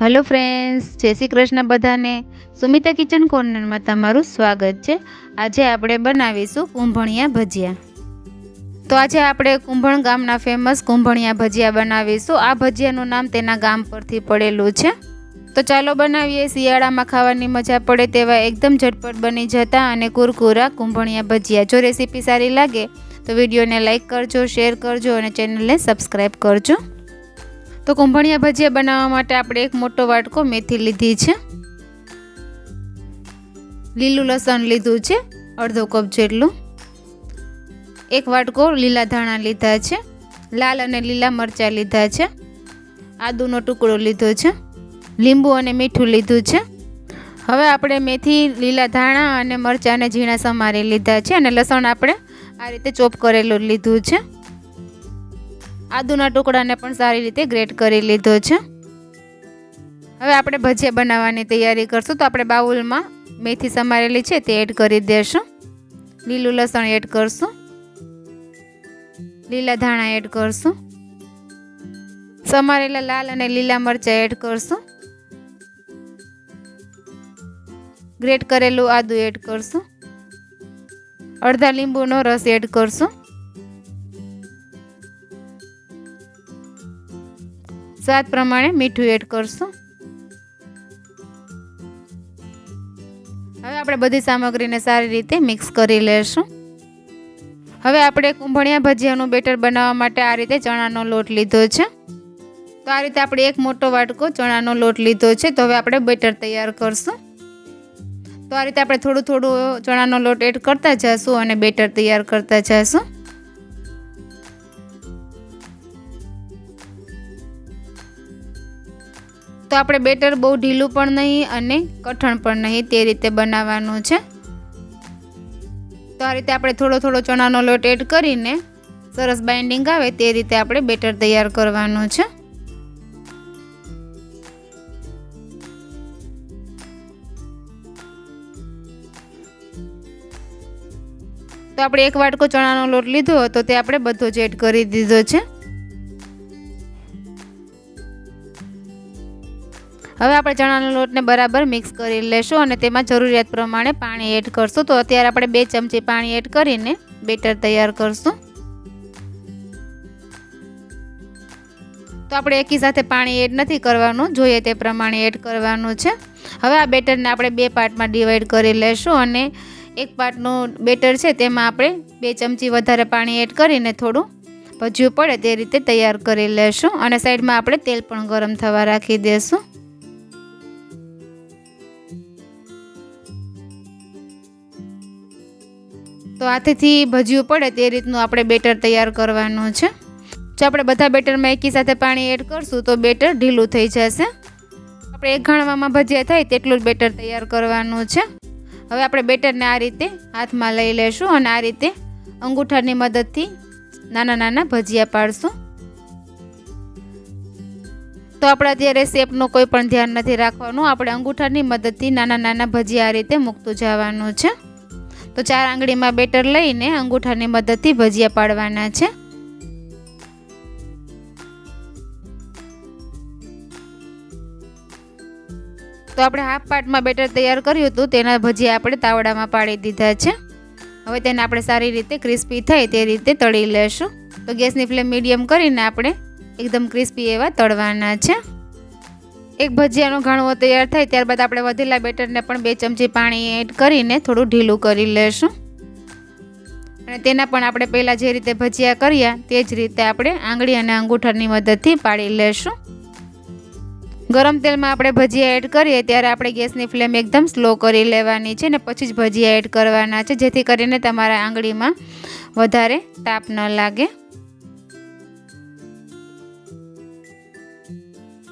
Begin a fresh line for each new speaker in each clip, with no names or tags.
Hello friends જય શ્રી કૃષ્ણ બધાને. Sumita kitchen કોર્નરમાં તમારું સ્વાગત છે. આજે આપણે બનાવીશું કુંભણિયા ભજીયા. તો આજે આપણે કુંભણ ગામના ફેમસ કુંભણિયા ભજીયા બનાવીશું. આ ભજીયાનું નામ તેના ગામ પરથી પડેલું છે. તો ચાલો બનાવીએ. શિયાળામાં ખાવાની મજા પડે તેવા એકદમ ઝટપટ બની જતા અને કુરકુરા કુંભણિયા ભજીયા. જો રેસીપી સારી લાગે તો વિડીયોને લાઇક કરજો શેર કરજો અને ચેનલને સબસ્ક્રાઈબ કરજો. તો કુંભણિયા ભજીયા બનાવવા માટે આપણે એક મોટો વાટકો મેથી લીધી છે. લીલું લસણ લીધું છે, અડધો કપ જેટલું. એક વાટકો લીલા ધાણા લીધા છે, લાલ અને લીલા મરચાં લીધા છે, આદુનો ટુકડો લીધો છે, લીંબુ અને મીઠું લીધું છે. હવે આપણે મેથી, લીલા ધાણા અને મરચાંને ઝીણા સમારી લીધા છે અને લસણ આપણે આ રીતે ચોપ કરેલું લીધું છે. આદુના ટુકડાને પણ સારી રીતે ગ્રેટ કરી લીધો છે. હવે આપણે ભજીયા બનાવવાની તૈયારી કરશું તો આપણે બાઉલમાં મેથી સમારેલી છે તે એડ કરી દેશું. લીલું લસણ એડ કરશું. લીલા ધાણા એડ કરશું. સમારેલા લાલ અને લીલા મરચાં એડ કરશું. ગ્રેટ કરેલું આદું એડ કરશું. અડધા લીંબુનો રસ એડ કરશું. સ્વાદ પ્રમાણે મીઠું એડ કરશું. હવે આપણે બધી સામગ્રીને સારી રીતે મિક્સ કરી લેશું. હવે આપણે કુંભણિયા ભજીયાનું બેટર બનાવવા માટે આ રીતે ચણાનો લોટ લીધો છે. તો આ રીતે આપણે એક મોટો વાટકો ચણાનો લોટ લીધો છે. તો હવે આપણે બેટર તૈયાર કરશું. તો આ રીતે આપણે થોડું થોડું ચણાનો લોટ એડ કરતા જઈશું અને બેટર તૈયાર કરતા જઈશું તો આપણે બેટર બહુ ઢીલું પણ નહીં અને કઠણ પણ નહીં તે રીતે બનાવવાનું છે. તો આ રીતે આપણે થોડો થોડો ચણાનો લોટ એડ કરીને સરસ બાઇન્ડિંગ આવે તે રીતે આપણે બેટર તૈયાર કરવાનું છે. તો આપણે એક વાટકો ચણાનો લોટ લીધો હતો તે આપણે બધો જ એડ કરી દીધો છે. હવે આપણે ચણાનો લોટને બરાબર મિક્સ કરી લેશું અને તેમાં જરૂરિયાત પ્રમાણે પાણી એડ કરશું. તો અત્યારે આપણે બે ચમચી પાણી એડ કરીને બેટર તૈયાર કરશું. તો આપણે એકી સાથે પાણી એડ નથી કરવાનું, જોઈએ તે પ્રમાણે એડ કરવાનું છે. હવે આ બેટરને આપણે બે પાર્ટમાં ડિવાઈડ કરી લેશું અને એક પાર્ટનું બેટર છે તેમાં આપણે બે ચમચી વધારે પાણી એડ કરીને થોડું ભજ્યું પડે તે રીતે તૈયાર કરી લેશું. અને સાઈડમાં આપણે તેલ પણ ગરમ થવા રાખી દઈશું તો હાથેથી ભજીયું પડે તે રીતનું આપણે બેટર તૈયાર કરવાનું છે. જો આપણે બધા બેટરમાં એકી સાથે પાણી એડ કરશું તો બેટર ઢીલું થઈ જશે. આપણે એક ઘણવામાં ભજીયા થાય તેટલું જ બેટર તૈયાર કરવાનું છે. હવે આપણે બેટરને આ રીતે હાથમાં લઈ લેશું અને આ રીતે અંગૂઠાની મદદથી નાના નાના ભજીયા પાડશું. તો આપણે અત્યારે શેપનું કોઈ પણ ધ્યાન નથી રાખવાનું. આપણે અંગૂઠાની મદદથી નાના નાના ભજીયા આ રીતે મૂકતું જવાનું છે. તો ચાર આંગળીમાં બેટર લઈને અંગૂઠાની મદદથી ભજીયા પાડવાના છે. તો આપણે હાફ પાર્ટમાં બેટર તૈયાર કર્યું હતું, તેના ભજીયા આપણે તાવડામાં પાડી દીધા છે. હવે તેને આપણે સારી રીતે ક્રિસ્પી થાય તે રીતે તળી લેશું. તો ગેસની ફ્લેમ મીડિયમ કરીને આપણે એકદમ ક્રિસ્પી એવા તળવાના છે. એક ભજીયાનો ઘાણવો તૈયાર થાય, ત્યારબાદ આપણે વધેલા બેટરને પણ બે ચમચી પાણી એડ કરીને થોડું ઢીલું કરી લેશું. અને તેના પણ આપણે પહેલાં જે રીતે ભજીયા કર્યા, તે જ રીતે આપણે આંગળી અને અંગૂઠાની મદદથી પાડી લેશું. ગરમ તેલમાં આપણે ભજીયા એડ કરીએ, ત્યારે આપણે ગેસની ફ્લેમ એકદમ સ્લો કરી લેવાની છે ને પછી જ ભજીયા એડ કરવાના છે, જેથી કરીને તમારા આંગળીમાં વધારે તાપ ન લાગે.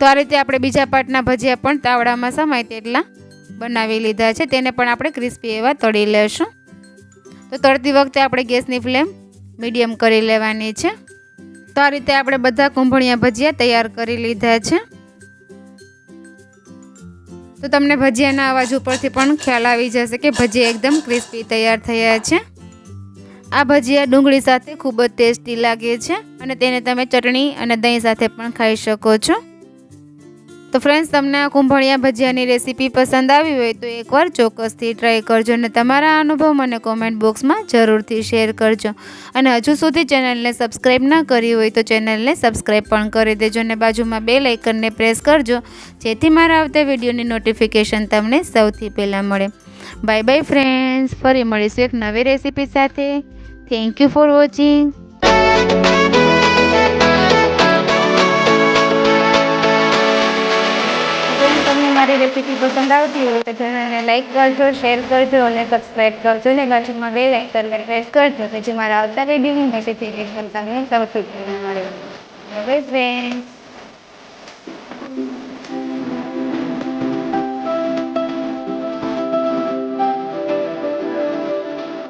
તો આ રીતે આપણે બીજા પાર્ટના ભજીયા પણ તાવડામાં સમાય તેટલા બનાવી લીધા છે. તેને પણ આપણે ક્રિસ્પી એવા તળી લેશું. તો તળતી વખતે આપણે ગેસની ફ્લેમ મીડિયમ કરી લેવાની છે. તો આ રીતે આપણે બધા કુંભણિયા ભજીયા તૈયાર કરી લીધા છે. તો તમને ભજીયાના અવાજ ઉપરથી પણ ખ્યાલ આવી જશે કે ભજીયા એકદમ ક્રિસ્પી તૈયાર થયા છે. આ ભજીયા ડુંગળી સાથે ખૂબ જ ટેસ્ટી લાગે છે અને તેને તમે ચટણી અને દહીં સાથે પણ ખાઈ શકો છો. તો ફ્રેન્ડ્સ તમને આ કુંભળિયા ભજીયાની રેસીપી પસંદ આવી હોય તો એકવાર ચોક્કસથી ટ્રાય કરજો અને તમારા અનુભવ મને કોમેન્ટ બોક્સમાં જરૂરથી શેર કરજો. અને હજુ સુધી ચેનલને સબસ્ક્રાઈબ ના કરી હોય તો ચેનલને સબસ્ક્રાઈબ પણ કરી દેજો અને બાજુમાં બે લાઇકનને પ્રેસ કરજો, જેથી મારા આવતા વિડીયોની નોટિફિકેશન તમને સૌથી પહેલાં મળે. બાય બાય ફ્રેન્ડ્સ ફરી મળીશું એક નવી રેસીપી સાથે. થેન્ક યુ ફોર વોચિંગ મારી રેસીપી પસંદ આવતી હોય તો ચેનલને લાઈક કરજો શેર કરજો અને સબસ્ક્રાઈબ કરજો અને બાજુમાં બે લાઇકનને પ્રેસ કરજો પછી મારા આવતા વિડીયોની નોટિફિકેશન તમને સૌથી પહેલાં મળે. હવે ફ્રેન્ડ્સ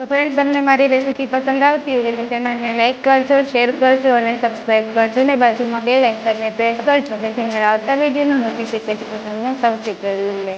ફ્રેન્ડ તમને મારી રેસીપી પસંદ આવતી હોય એટલે ચેનલને લાઇક કરજો શેર કરજો અને સબસ્ક્રાઈબ કરજો. ને બાજુમાં બે લાઇકને પ્રેસ કરજો કે મારા આવતા વિડીયોનું નોટિફિકેશન તમને સૌથી પહેલું મળે